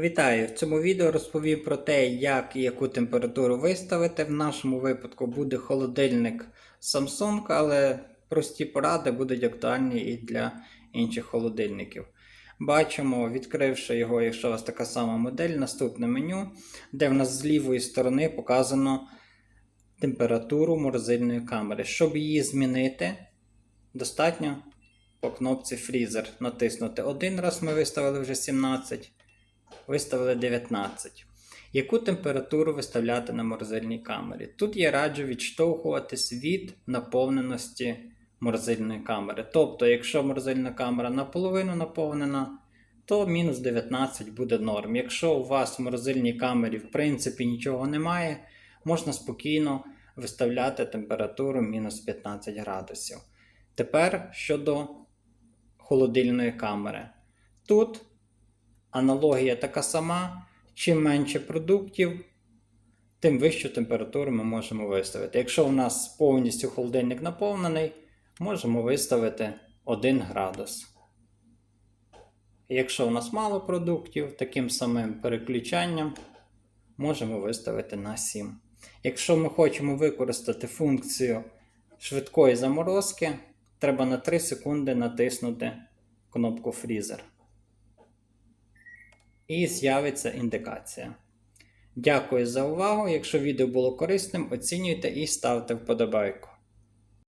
Вітаю! В цьому відео розповім про те, як і яку температуру виставити. В нашому випадку буде холодильник Samsung, але прості поради будуть актуальні і для інших холодильників. Бачимо, відкривши його, якщо у вас така сама модель, наступне меню, де в нас з лівої сторони показано температуру морозильної камери. Щоб її змінити, достатньо по кнопці Freezer натиснути один раз, ми виставили вже 17 виставили 19. Яку температуру виставляти на морозильній камері? Тут я раджу відштовхуватись від наповненості морозильної камери. Тобто, якщо морозильна камера наполовину наповнена, то мінус 19 буде норм. Якщо у вас в морозильній камері в принципі нічого немає, можна спокійно виставляти температуру мінус 15 градусів. Тепер щодо холодильної камери. Тут Аналогія така сама. Чим менше продуктів, тим вищу температуру ми можемо виставити. Якщо у нас повністю холодильник наповнений, можемо виставити 1 градус. Якщо у нас мало продуктів, таким самим переключанням можемо виставити на 7. Якщо ми хочемо використати функцію швидкої заморозки, треба на 3 секунди натиснути кнопку Freezer і з'явиться індикація. Дякую за увагу. Якщо відео було корисним, оцінюйте і ставте вподобайку.